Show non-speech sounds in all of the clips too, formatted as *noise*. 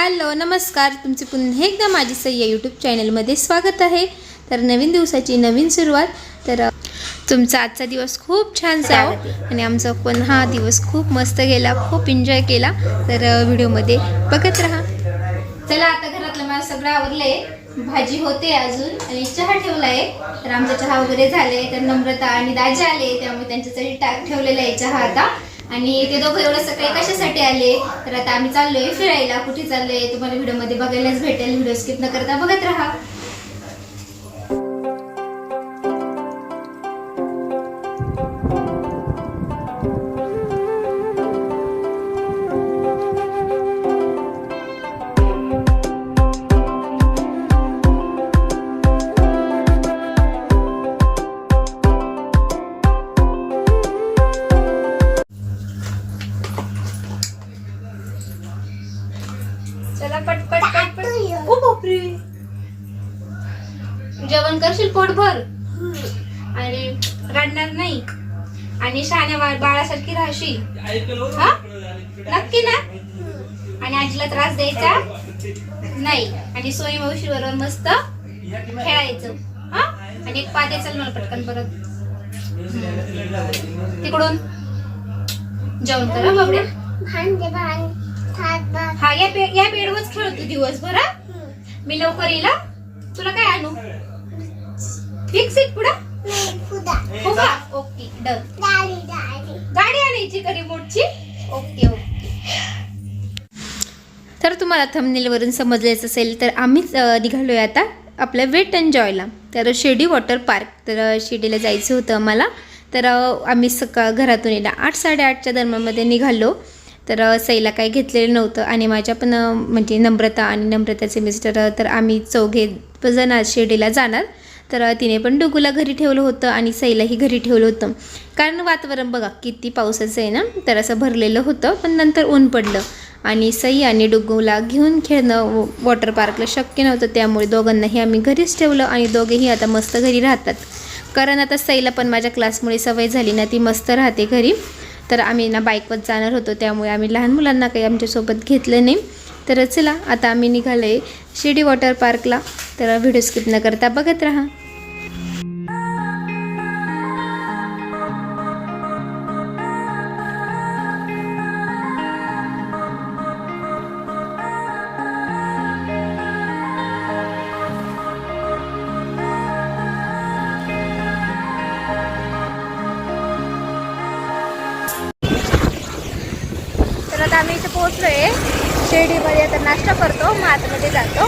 Hello नमस्कार. तुमचे पुन्हा एकदा माझी सय्या यूट्यूब चॅनलमध्ये स्वागत आहे. तर नवीन दिवसाची नवीन सुरुवात. तर तुमचा आजचा दिवस खूप छान जाओ हो. आणि आमचा पण हा दिवस खूप मस्त गेला खूप एन्जॉय केला. तर व्हिडिओमध्ये बघत राहा. चला आता घरातलं मला सगळं आवरलंय. भाजी होते अजून आणि चहा ठेवलाय. तर आमचा चहा वगैरे झाले तर नम्रता आणि दाजी आले त्यामुळे त्यांच्यासाठी टाक ठेवलेला आहे चहा आता. आणि ते दोघं एवढं सकाळी कशासाठी आले? तर आता आम्ही चाललोय फिरायला. कुठे चाललोय? तुम्हाला व्हिडिओमध्ये बघायलाच भेटेल. व्हिडिओ स्किप न करता बघत राहा. राहशील हा? नक्की ना? आणि आजीला त्रास द्यायचा? नाही. आणि सोयी मावशी बरोबर मस्त खेळायचं. हा? आणि एक पादे चल मला पटकन परत. तिकडून. जेवण करा बाबड्या? हा या पे या बेडवरच खेळतो दिवसभर? मी लवकर येईल? तुला काय आणू? फिक्स इट पुढं? हो का? Okay done. गाडी आणायची का रिमोटची ओके ओके. तर तुम्हाला थंबनेलवरून समजलेच असेल तर आम्हीच अ, निघालोय आता आपल्या वेट एन्जॉयला तर शिर्डी वॉटर पार्क तर शिर्डीला जायचं होतं आम्हाला. तर आम्ही सकाळ घरातून येणं आठ साडेआठच्या दरम्यानमध्ये निघालो. तर सईला काही घेतलेलं नव्हतं आणि माझ्या पण म्हणजे नम्रता आणि नम्रताचे मिस्टर तर आम्ही चौघे जण आज शिर्डीला जाणार. तर तिने पण डुगूला घरी ठेवलं होतं आणि सईलाही घरी ठेवलं होतं. कारण वातावरण बघा किती पावसाचं आहे ना? तर असं भरलेलं होतं पण नंतर ऊन पडलं. आणि सई आणि डुगूला घेऊन खेळणं वॉटर पार्कला शक्य नव्हतं त्यामुळे दोघांनाही आम्ही घरीच ठेवलं आणि दोघेही आता मस्त घरी राहतात. कारण आता सईला पण माझ्या क्लासमुळे सवय झाली ना ती मस्त राहते घरी. तर आम्ही ना बाईकवर जाणार होतो त्यामुळे आम्ही लहान मुलांना काही आमच्यासोबत घेतलं नाही. तर चला आता आम्ही निघालो आहे शिर्डी वॉटर पार्कला. तर व्हिडिओ स्किप न करता बघत राहा. आतमध्ये जातो.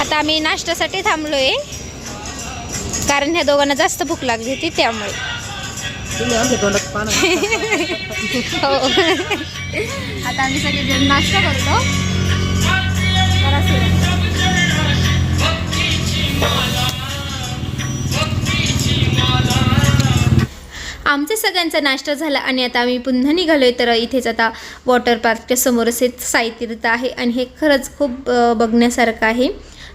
आता आम्ही नाश्त्यासाठी थांबलो आहे कारण ह्या दोघांना जास्त भूक लागली होती त्यामुळे. *laughs* हो. आता आम्ही सगळेजण नाश्ता करतो. आमचे सगळ्यांचा नाश्ता झाला आणि आता आम्ही पुन्हा निघालो आहे तर इथेच आता वॉटर पार्कच्या समोरच हे साईतीर्थ आहे आणि हे खरंच खूप बघण्यासारखं आहे.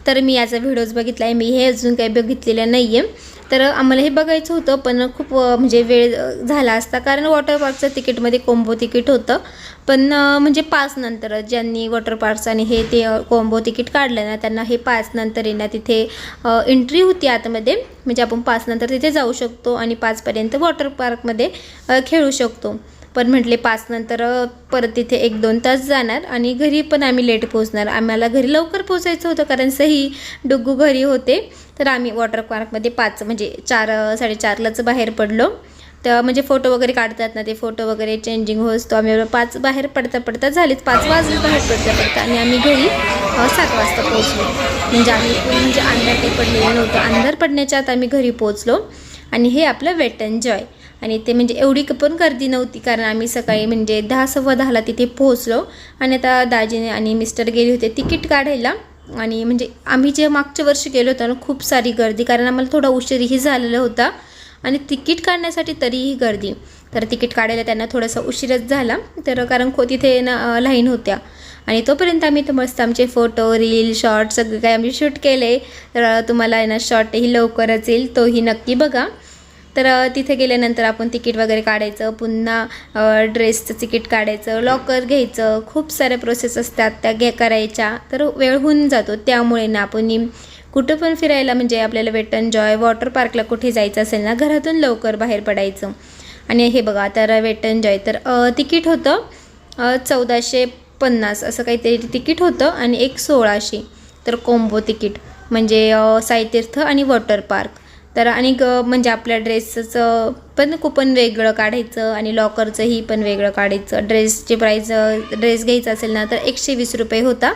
तर मी याचा व्हिडिओज बघितला आहे मी हे अजून काही बघितलेलं नाही आहे तर आम्हाला हे बघायचं होतं पण खूप म्हणजे वेळ झाला असता. कारण वॉटर पार्कचं तिकीटमध्ये कोंबो तिकीट होतं. पण म्हणजे पाच नंतर ज्यांनी वॉटर पार्क्स आणि हे ते कोंबो तिकीट काढलं ना त्यांना हे पाच नंतर येणार तिथे एंट्री होती आतमध्ये. म्हणजे आपण पाच नंतर तिथे जाऊ शकतो आणि पाचपर्यंत वॉटर पार्कमध्ये खेळू शकतो. पण म्हटले पाच नंतर परत तिथे एक दोन तास जाणार आणि घरी पण आम्ही लेट पोहोचणार. आम्हाला घरी लवकर पोहोचायचं होतं कारण सही डुग्गू घरी होते. तर आम्ही वॉटर पार्कमध्ये पाच म्हणजे चार साडेचारलाच बाहेर पडलो. तर म्हणजे फोटो वगैरे काढतात ना ते फोटो वगैरे चेंजिंग होस असतो. आम्ही पाच बाहेर पडता पडता झालेच पाच वाजले बाहेर पडता पडता आणि आम्ही घरी सात वाजता पोहोचलो. म्हणजे आम्ही म्हणजे अंधार काही पडलेलं नव्हतं. अंधार पडण्याच्या आत आम्ही घरी पोहोचलो. आणि हे आपलं वेट एन्जॉय आणि ते म्हणजे एवढी पण गर्दी नव्हती कारण आम्ही सकाळी म्हणजे दहा सव्वा दहाला तिथे पोहोचलो. आणि आता दाजीने आणि मिस्टर गेले होते तिकीट काढायला. आणि म्हणजे आम्ही जे मागच्या वर्षी गेलो होतो ना खूप सारी गर्दी कारण आम्हाला थोडा उशीरही झालेला होता. आणि तिकीट काढण्यासाठी तरीही गर्दी. तर तिकीट काढायला त्यांना थोडासा उशीरच झाला. तर कारण खो तिथे ना लाईन होत्या. आणि तोपर्यंत आम्ही तर मस्त आमचे फोटो रील शॉर्ट सगळं काही आम्ही शूट केले. तर तुम्हाला ना शॉर्टही लवकरच येईल तोही नक्की बघा. तर तिथे गेल्यानंतर आपण तिकीट वगैरे काढायचं पुन्हा ड्रेसचं तिकीट काढायचं लॉकर घ्यायचं खूप साऱ्या प्रोसेस असतात त्या घे करायच्या. तर वेळ होऊन जातो. त्यामुळे ना आपण कुठं पण फिरायला म्हणजे आपल्याला वेट जॉय वॉटर पार्कला कुठे जायचं असेल ना घरातून लवकर बाहेर पडायचं. आणि हे बघा तर वेट जॉय. तर तिकीट होतं चौदाशे पन्नास असं काहीतरी तिकीट होतं आणि एक सोळाशे. तर कोंबो तिकीट. म्हणजे साईतीर्थ आणि वॉटर पार्क. तर आणि म्हणजे आपल्या ड्रेसचं पण कुपन वेगळं काढायचं आणि लॉकरचंही पण वेगळं काढायचं. ड्रेसची प्राईज ड्रेस घ्यायचा असेल ना तर एकशे वीस रुपये होता.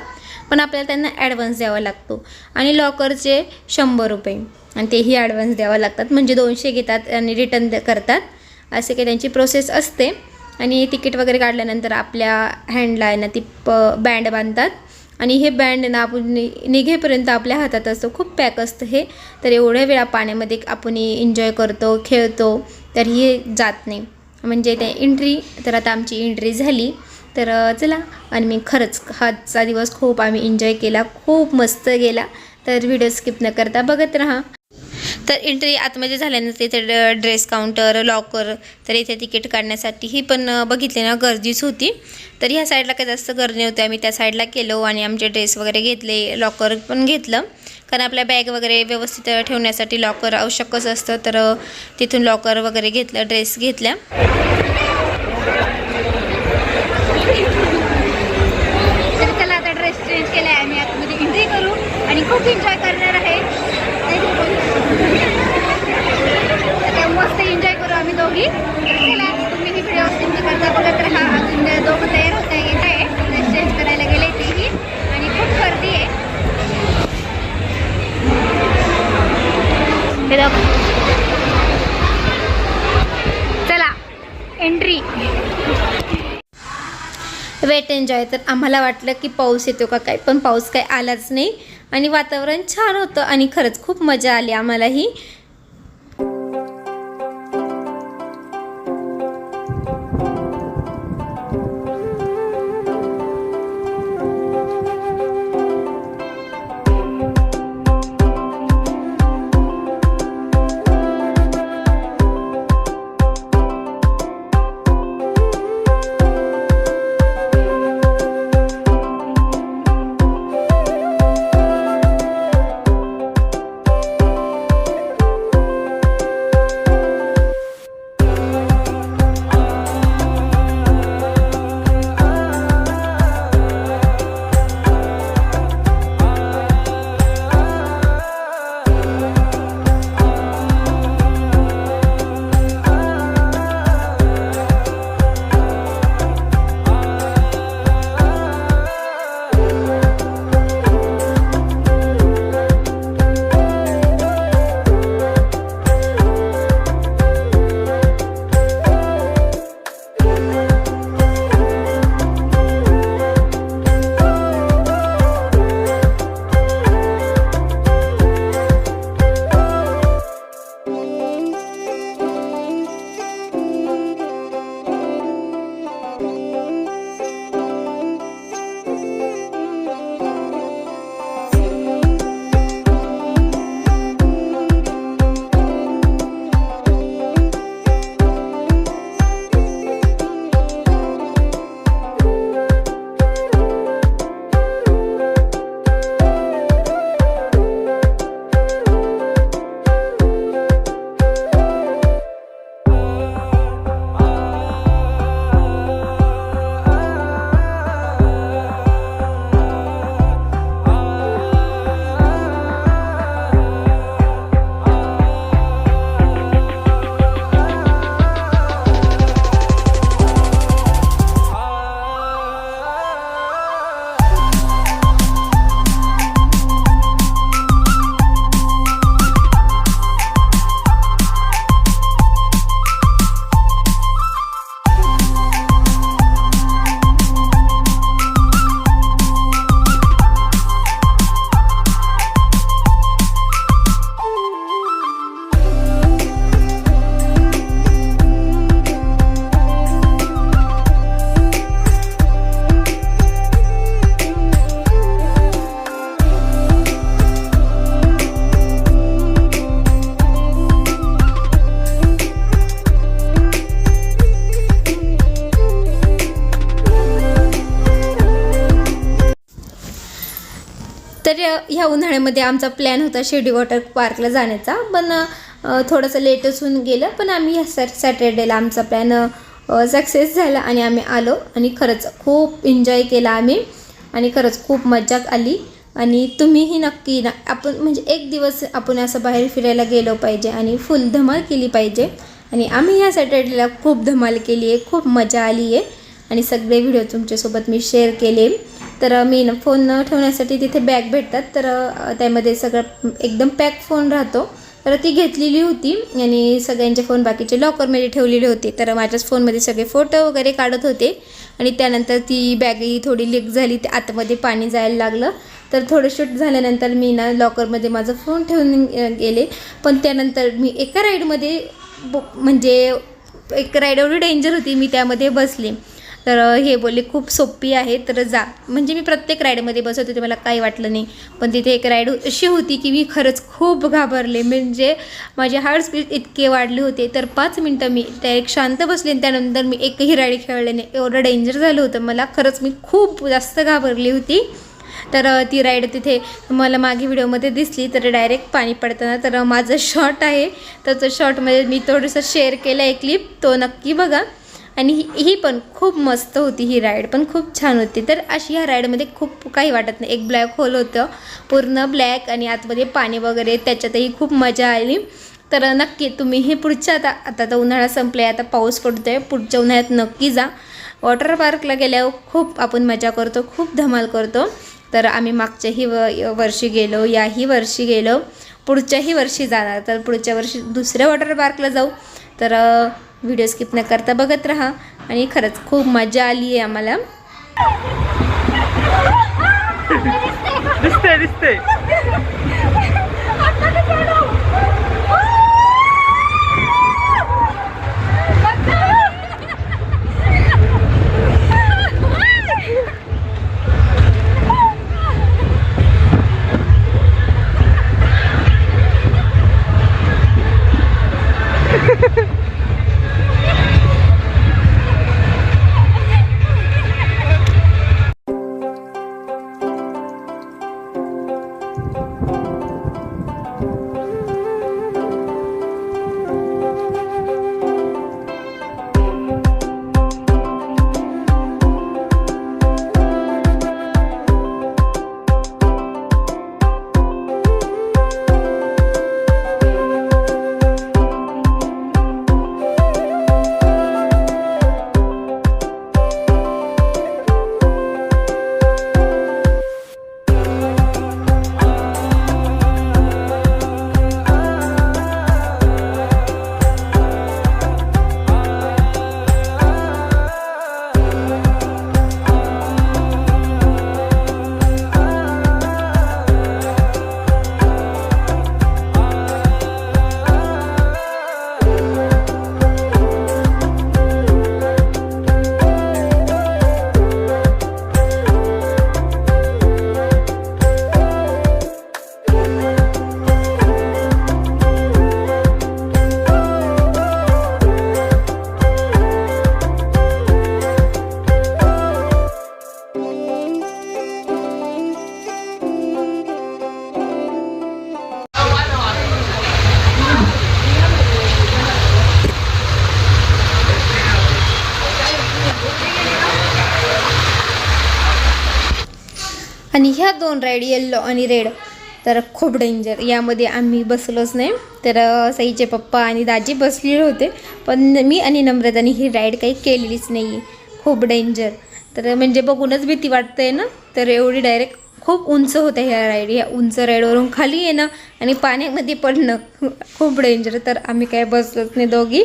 पण आपल्याला त्यांना ॲडव्हान्स द्यावा लागतो. आणि लॉकरचे शंभर रुपये. आणि तेही ॲडव्हान्स द्यावं लागतात. म्हणजे दोनशे घेतात आणि रिटर्न करतात. असे काही त्यांची प्रोसेस असते. आणि तिकीट वगैरे काढल्यानंतर आपल्या हँडला आहे ना ती प बँड बांधतात. आणि हे बँड ना आपण नि- निघेपर्यंत आपल्या हातात असतं. खूप पॅक असतं हे. तर एवढ्या वेळा पाण्यामध्ये आपण एन्जॉय करतो खेळतो तर हे जात नाही. म्हणजे ते एंट्री तर आता आमची एंट्री झाली. तर चला आणि मी खरंच आजचा दिवस खूप आम्ही एन्जॉय केला खूप मस्त गेला. तर व्हिडिओ स्किप न करता बघत राहा. तर एंट्री आतमध्ये झाल्यानंतर इथे ड- ड्रेस काउंटर लॉकर तर इथे तिकीट काढण्यासाठी ही पण बघितली बघितले ना गर्दीच होती. तर ह्या साईडला काही जास्त गर्दी होती आम्ही त्या साईडला केलो आणि आमचे ड्रेस वगैरे घेतले लॉकर पण घेतलं. कारण आपल्या बॅग वगैरे व्यवस्थित ठेवण्यासाठी लॉकर आवश्यकच असतं. तर तिथून लॉकर वगैरे घेतलं ड्रेस घेतल्या. तर चला आता ड्रेस चेंज केला आहे आम्ही आतमध्ये एंट्री करू आणि खूप एन्जॉय करणार आहे आता मस्त एन्जॉय करू आम्ही दोघी. चला तुम्ही ही व्हिडिओ स्किप करता बघत राहा अजून दोघं तयार होत आहे येत आहे. ड्रेस चेंज करायला गेले तेही. आणि खूप गर्दी आहे. चला एंट्री वेट एन्जॉय तर आम्हाला वाटलं की पाऊस येतो का काय पण पाऊस काय आलाच नाही. आणि वातावरण छान होतं आणि खरंच खूप मजा आली आम्हालाही. तर ह्या उन्हाळ्यामध्ये आमचा प्लॅन होता शिर्डी वॉटर पार्कला जाण्याचा. पण थोडंसं लेटच होऊन गेलं. पण आम्ही ह्या सॅ सॅटर्डेला आमचा प्लॅन सक्सेस झाला आणि आम्ही आलो. आणि खरंच खूप एन्जॉय केला आम्ही. आणि खरंच खूप मजा आली. आणि तुम्हीही नक्की ना आपण म्हणजे एक दिवस आपण असं बाहेर फिरायला गेलो पाहिजे आणि फुल धमाल केली पाहिजे. आणि आम्ही ह्या सॅटर्डेला खूप धमाल केली आहे खूप मजा आली आहे आणि सगळे व्हिडिओ तुमच्यासोबत मी शेअर केले. तर मी ना फोन न ठेवण्यासाठी तिथे बॅग भेटतात. तर त्यामध्ये सगळं एकदम पॅक फोन राहतो. तर ती घेतलेली होती आणि सगळ्यांचे फोन बाकीचे लॉकरमध्ये ठेवलेले होते. तर माझ्याच फोनमध्ये सगळे फोटो वगैरे काढत होते. आणि त्यानंतर ती बॅगही थोडी लीक झाली ते आतमध्ये पाणी जायला लागलं. तर थोडं शूट झाल्यानंतर मी ना लॉकरमध्ये माझा फोन ठेवून गेले. पण त्यानंतर मी एका राईडमध्ये म्हणजे एक राईड एवढी डेंजर होती मी त्यामध्ये बसले. तर हे बोलले खूप सोपी आहे तर जा. म्हणजे मी प्रत्येक राईडमध्ये बसत होते मला काही वाटलं नाही. पण तिथे एक राईड अशी होती की मी खरंच खूप घाबरले. म्हणजे माझे हार्ट स्पीड इतके वाढले होते. तर पाच मिनटं मी त्या एक शांत बसले आणि त्यानंतर मी एकही राईड खेळले नाही. एवढं डेंजर झालं होतं. मला खरंच मी खूप जास्त घाबरली होती. तर ती राईड तिथे मला मागे व्हिडिओमध्ये दिसली. तर डायरेक्ट पाणी पडताना तर माझं शॉर्ट आहे. तर तो शॉर्टमध्ये म्हणजे मी थोडंसं शेअर केलं आहे क्लिप. तो नक्की बघा. आणि ही ही पण खूप मस्त होती ही राईड पण खूप छान होती. तर अशी ह्या राईडमध्ये खूप काही वाटत नाही. एक ब्लॅक होल होतं पूर्ण ब्लॅक आणि आतमध्ये पाणी वगैरे त्याच्यातही खूप मजा आली. तर नक्की तुम्ही हे पुढच्या आता आता तर उन्हाळा संपला आहे आता पाऊस पडतो आहे पुढच्या उन्हाळ्यात नक्की जा. वॉटर पार्कला गेल्यावर खूप आपण मजा करतो खूप धमाल करतो. तर आम्ही मागच्याही व वर्षी गेलो याही वर्षी गेलो. पुढच्याही वर्षी जाणार. तर पुढच्या वर्षी दुसऱ्या वॉटर पार्कला जाऊ. तर व्हिडिओ स्किप न करता बघत राहा. आणि खरंच खूप मजा आली आहे आम्हाला. दिसते दिसते आणि ह्या दोन राईड येल्लो आणि रेड तर खूप डेंजर यामध्ये आम्ही बसलोच नाही. तर साईचे पप्पा आणि दाजी बसलेले होते. पण मी आणि नम्रताने ही राईड काही केलेलीच नाही खूप डेंजर तर म्हणजे बघूनच भीती वाटते ना? तर एवढी डायरेक्ट खूप उंच होते ह्या राईड ह्या उंच राईडवरून खाली येणं आणि पाण्यामध्ये पडणं. खूप डेंजर तर आम्ही काय बसलोच नाही दोघी.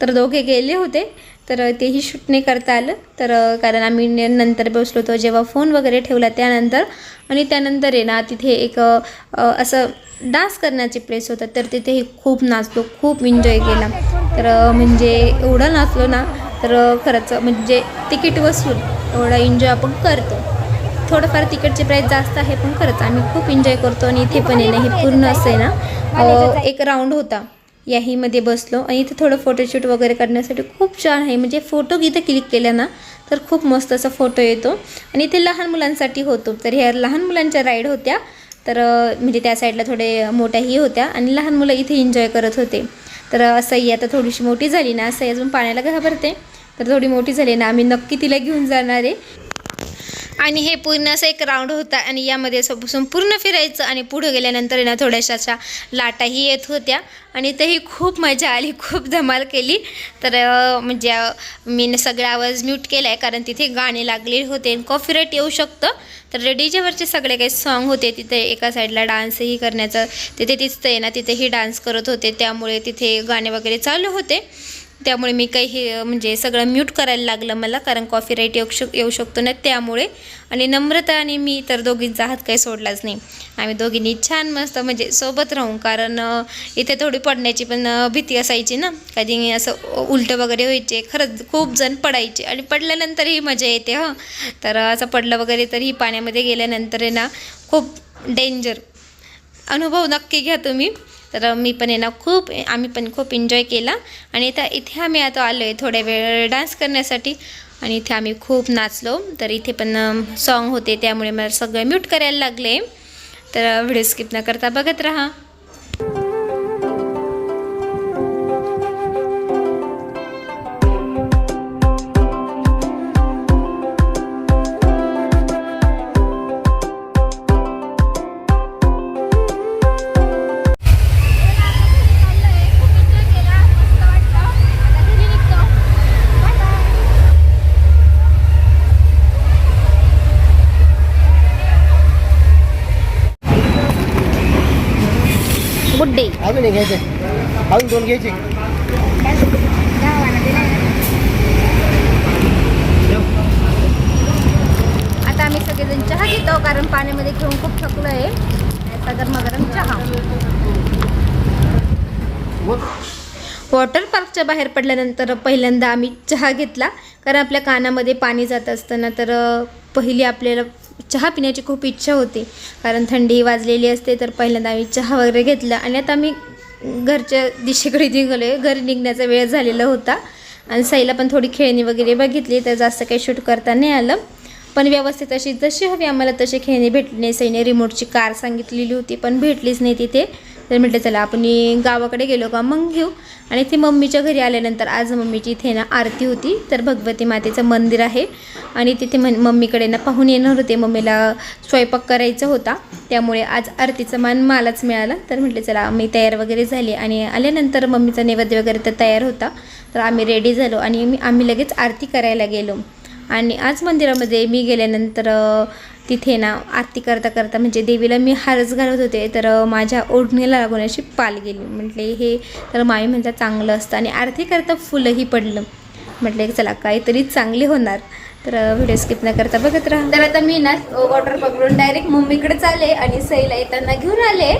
तर दोघे गेले होते. तर तेही शूट नाही करता आलं. तर कारण आम्ही ने- नंतर बसलो होतो जेव्हा फोन वगैरे ठेवला त्यानंतर. आणि त्यानंतर आहे ना तिथे एक असं डान्स करण्याचे प्लेस होतं. तर तिथेही खूप नाचलो खूप एन्जॉय केला. तर म्हणजे एवढं नाचलो ना तर खरंच म्हणजे तिकीट वसूल एवढा एन्जॉय आपण करतो. थोडंफार तिकीटचे प्राईस जास्त आहे पण खरंच आम्ही खूप एन्जॉय करतो. आणि इथे पण आहे ना हे पूर्ण असं आहे ना एक राऊंड होता. याहीमध्ये बसलो. आणि इथं थोडं फोटोशूट वगैरे करण्यासाठी खूप छान आहे. म्हणजे फोटो इथं क्लिक केला ना तर खूप मस्त असा फोटो येतो. आणि इथे लहान मुलांसाठी होतो. तर ह्या लहान मुलांच्या राईड होत्या. तर म्हणजे त्या साईडला थोडे मोठ्याही होत्या. आणि लहान मुलं इथे एन्जॉय करत होते. तर असंही आता थोडीशी मोठी झाली ना असंही अजून पाण्याला घाबरते. तर थोडी मोठी झाली ना आम्ही नक्की तिला घेऊन जाणार आहे. आणि हे पूर्ण असं एक राऊंड होता आणि यामध्ये असं बसून पूर्ण फिरायचं आणि पुढं गेल्यानंतर ना थोड्याशा अशा लाटाही येत होत्या. आणि तेही खूप मजा आली खूप धमाल केली. तर म्हणजे मी सगळा आवाज म्यूट केला आहे कारण तिथे गाणे लागले होते कॉफीराईट येऊ शकतं. तर डीजेवरचे सगळे काही सॉन्ग होते तिथे एका साईडला डान्सही करण्याचं तिथे तिथं आहे ना तिथेही डान्स करत होते. त्यामुळे तिथे गाणे वगैरे चालू होते. त्यामुळे मी काही हे म्हणजे सगळं म्यूट करायला लागलं मला कारण कॉफी राईट येऊ शक येऊ शकतो ना त्यामुळे. आणि नम्रता आणि मी तर दोघींचा हात काही सोडलाच नाही. आम्ही दोघींनी छान मस्त म्हणजे सोबत राहू कारण इथे थोडी पडण्याची पण भीती असायची ना. कधी असं उलटं वगैरे व्हायचे खरंच खूप जण पडायचे. आणि पडल्यानंतरही मजा येते हं. तर असं पडलं वगैरे तरीही पाण्यामध्ये गेल्यानंतर आहे ना खूप डेंजर अनुभव नक्की घ्या तुम्ही. तर मी पण आहे खूप आम्ही पण खूप एन्जॉय केला. आणि आता इथे आम्ही आता आलो आहे थोड्या वेळ डान्स करण्यासाठी. आणि इथे आम्ही खूप नाचलो. तर इथे पण सॉन्ग होते. त्यामुळे मला सगळं म्यूट करायला लागले. तर व्हिडिओ स्किप न करता बघत राहा. करून घ्यायची. आता आम्ही सगळेजण चहा घेतो कारण पाण्यामध्ये घेऊन खूप थकलो आहे आता गरम गरम चहा. वॉटर पार्कच्या बाहेर पडल्यानंतर पहिल्यांदा आम्ही चहा घेतला कारण आपल्या कानामध्ये पाणी जात असताना तर पहिली आपल्याला चहा पिण्याची खूप इच्छा होती. कारण थंडी वाजलेली असते तर पहिल्यांदा आम्ही चहा वगैरे घेतला. आणि आता आम्ही घरच्या दिशेकडे निघालो आहे घरी निघण्याचा वेळ झालेला होता. आणि साईला पण थोडी खेळणी वगैरे बघितली तर जास्त काही शूट करता नाही आलं. पण व्यवस्थित अशी जशी हवी आम्हाला तशी खेळणी भेटली नाही. सईने रिमोटची कार सांगितलेली होती पण भेटलीच नाही तिथे. तर म्हटलं चला आपण गावाकडे गेलो का? मग घेऊ. आणि ते मम्मीच्या घरी आल्यानंतर आज मम्मीची इथे ना आरती होती. तर भगवती मातेचं मंदिर आहे. आणि तिथे मन मम्मीकडे ना पाहून येणार होते. मम्मीला स्वयंपाक करायचा होता. त्यामुळे आज आरतीचं मान मलाच मिळालं. तर म्हटलं चला मी तयार वगैरे झाली. आणि आल्यानंतर मम्मीचा नैवेद्य वगैरे तर तयार होता. तर आम्ही रेडी झालो. आणि मी आम्ही लगेच आरती करायला गेलो. आणि आज मंदिरामध्ये मी गेल्यानंतर तिथे ना आरती करता करता म्हणजे देवीला मी हारच घालत होते तर माझ्या ओढणीला लागून अशी पाल गेली. म्हटले हे तर माई म्हणता चांगलं असतं आणि आरती करता फुलंही पडलं. म्हटलं चला काहीतरी चांगले होणार. तर व्हिडिओ स्किप न करता बघत राहा. तर आता मी ना वॉटर पकडून डायरेक्ट मम्मीकडे चालले आणि सईला येताना घेऊन आले.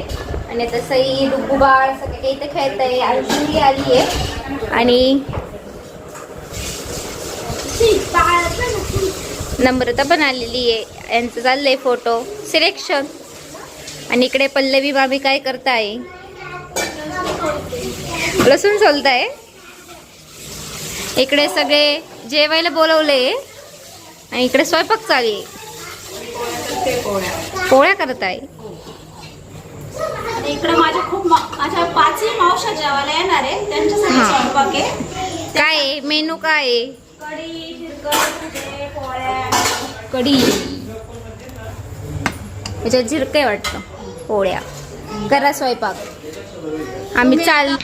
आणि आता सई बाळ सगळे काही इथे खेळत आहे आयुष्यही आली आहे. आणि नम्रता पण आलेली आहे. यांचं चाललंय फोटो. सिलेक्शन. आणि इकडे पल्लवी भाभी काय करताय? लसूण सोलताय? इकडे सगळे जेवायला बोलवले. आणि इकडे स्वयंपाक चालू आहे. पोळ्या करताय. इकडे माझ्या खूप माझ्या पाचही मावशा जेवायला येणार आहे. त्यांच्यासाठी. स्वयंपाक आहे. काय आहे? मेनू काय कढी कढी. याच्यात झिरकय वाटतं. पोळ्या. करा स्वयंपाक. आम्ही चाल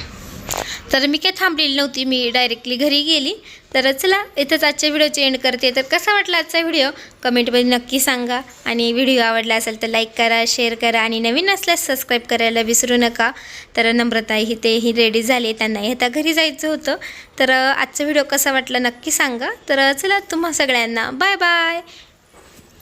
तर मी काय थांबलेली नव्हती मी डायरेक्टली घरी गेली. तर चला इथंच आजच्या व्हिडिओचे एंड करते. तर कसा वाटला आजचा व्हिडिओ? कमेंटमध्ये नक्की सांगा. आणि व्हिडिओ आवडला असेल तर लाईक करा शेअर करा. आणि नवीन असल्यास सबस्क्राईब करायला विसरू नका. तर नम्रता ही तेही रेडी झाले. त्यांनाही आता घरी जायचं होतं. तर आजचा व्हिडिओ कसा वाटला नक्की सांगा. तर चला तुम्हा सगळ्यांना. Bye bye